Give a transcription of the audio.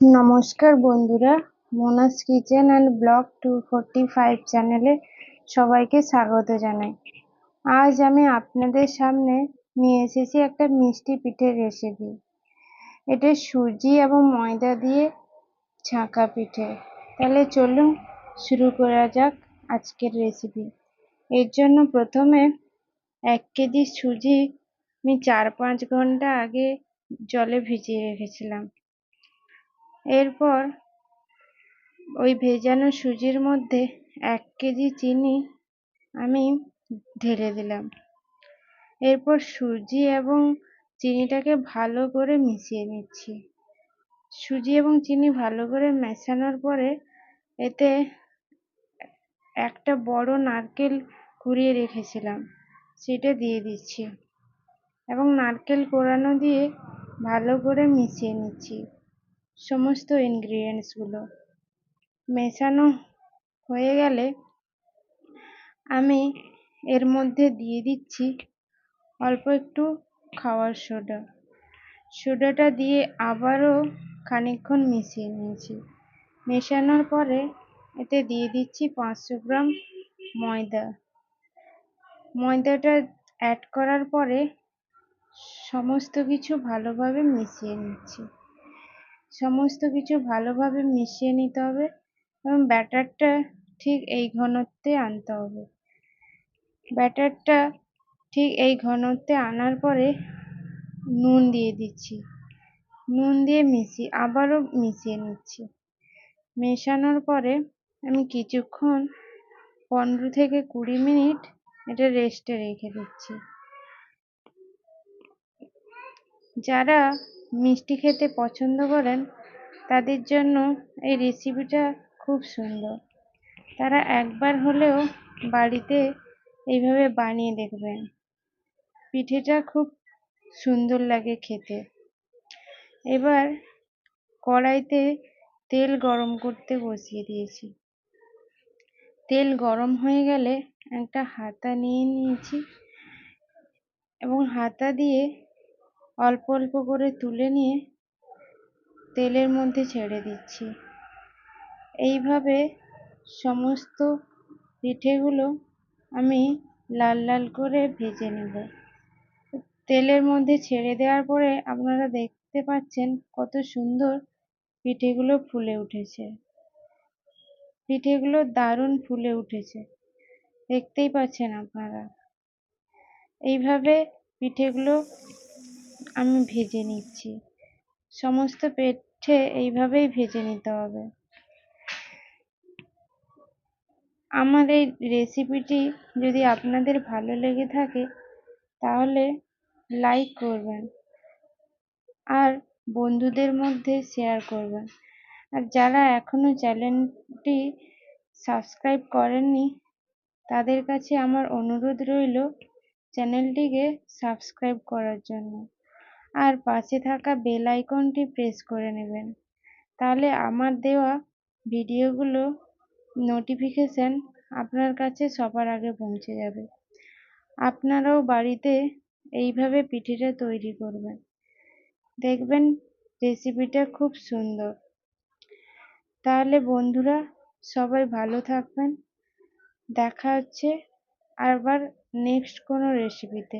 নমস্কার বন্ধুরা, Mona's kitchen and blog two forty five চ্যানেলে সবাইকে স্বাগত জানাই। আজ আমি আপনাদের সামনে নিয়ে এসেছি একটা মিষ্টি পিঠের রেসিপি এটা সুজি এবং ময়দা দিয়ে ছাঁকা পিঠে। তাহলে চলুন শুরু করা যাক আজকের রেসিপি এর জন্য প্রথমে এক কেজি সুজি আমি চার পাঁচ ঘণ্টা আগে জলে ভিজিয়ে রেখেছিলাম। এরপর ওই ভেজানো সুজির মধ্যে এক কেজি চিনি আমি ঢেলে দিলাম। এরপর সুজি এবং চিনিটাকে ভালো করে মিশিয়ে নিচ্ছি। সুজি এবং চিনি ভালো করে মেশানোর পরে এতে একটা বড় নারকেল কুড়িয়ে রেখেছিলাম, সেটা দিয়ে দিচ্ছি এবং নারকেল কোড়ানো দিয়ে ভালো করে মিশিয়ে নিচ্ছি। সমস্ত ইনগ্রিডিয়েন্টসগুলো মেশানো হয়ে গেলে আমি এর মধ্যে দিয়ে দিচ্ছি অল্প একটু খাওয়ার সোডা। সোডাটা দিয়ে আবারও খানিকক্ষণ মিশিয়ে নিয়েছি। মেশানোর পরে এতে দিয়ে দিচ্ছি পাঁচশো গ্রাম ময়দা। ময়দাটা অ্যাড করার পরে সমস্ত কিছু ভালোভাবে মিশিয়ে নিচ্ছি। সমস্ত কিছু ভালোভাবে মিশিয়ে নিতে হবে এবং ব্যাটারটা ঠিক এই ঘনত্বে আনতে হবে। ব্যাটারটা ঠিক এই ঘনত্বে আনার পরে নুন দিয়ে দিচ্ছি। নুন দিয়ে মিশিয়ে আবারও মিশিয়ে নিচ্ছি। মেশানোর পরে আমি কিছুক্ষণ, পনেরো থেকে কুড়ি মিনিট এটা রেস্টে রেখে দিচ্ছি। যারা মিষ্টি খেতে পছন্দ করেন, তাদের জন্য এই রেসিপিটা খুব সুন্দর। তারা একবার হলেও বাড়িতে এইভাবে বানিয়ে দেখবেন। পিঠেটা খুব সুন্দর লাগে খেতে। এবার কড়াইতে তেল গরম করতে বসিয়ে দিয়েছি। তেল গরম হয়ে গেলে একটা হাতা নিয়ে নিয়েছি এবং হাতা দিয়ে অল্প অল্প করে তুলে নিয়ে তেলের মধ্যে ছেড়ে দিচ্ছি। এইভাবে সমস্ত পিঠেগুলো আমি লাল লাল করে ভেজে নেব। তেলের মধ্যে ছেড়ে দেওয়ার পরে আপনারা দেখতে পাচ্ছেন কত সুন্দর পিঠেগুলো ফুলে উঠেছে। পিঠেগুলো দারুণ ফুলে উঠেছে। দেখতেই পাচ্ছেন আপনারা। এইভাবে পিঠেগুলো আমি ভেজে নিচ্ছি। সমস্ত পিঠে এইভাবেই ভেজে নিতে হবে। আমার এই রেসিপিটি যদি আপনাদের ভালো লেগে থাকে, তাহলে লাইক করবেন আর বন্ধুদের মধ্যে শেয়ার করবেন। আর যারা এখনও চ্যানেলটি সাবস্ক্রাইব করেননি, তাদের কাছে আমার অনুরোধ রইল চ্যানেলটিকে সাবস্ক্রাইব করার জন্য। আর পাশে থাকা বেল আইকনটি প্রেস করে নেবেন। তাহলে আমার দেওয়া ভিডিওগুলো নোটিফিকেশান আপনার কাছে সবার আগে পৌঁছে যাবে। আপনারাও বাড়িতে এইভাবে পিঠেটা তৈরি করবেন। দেখবেন রেসিপিটা খুব সুন্দর। তাহলে বন্ধুরা, সবাই ভালো থাকবেন। দেখা হচ্ছে আবার নেক্সট কোনো রেসিপিতে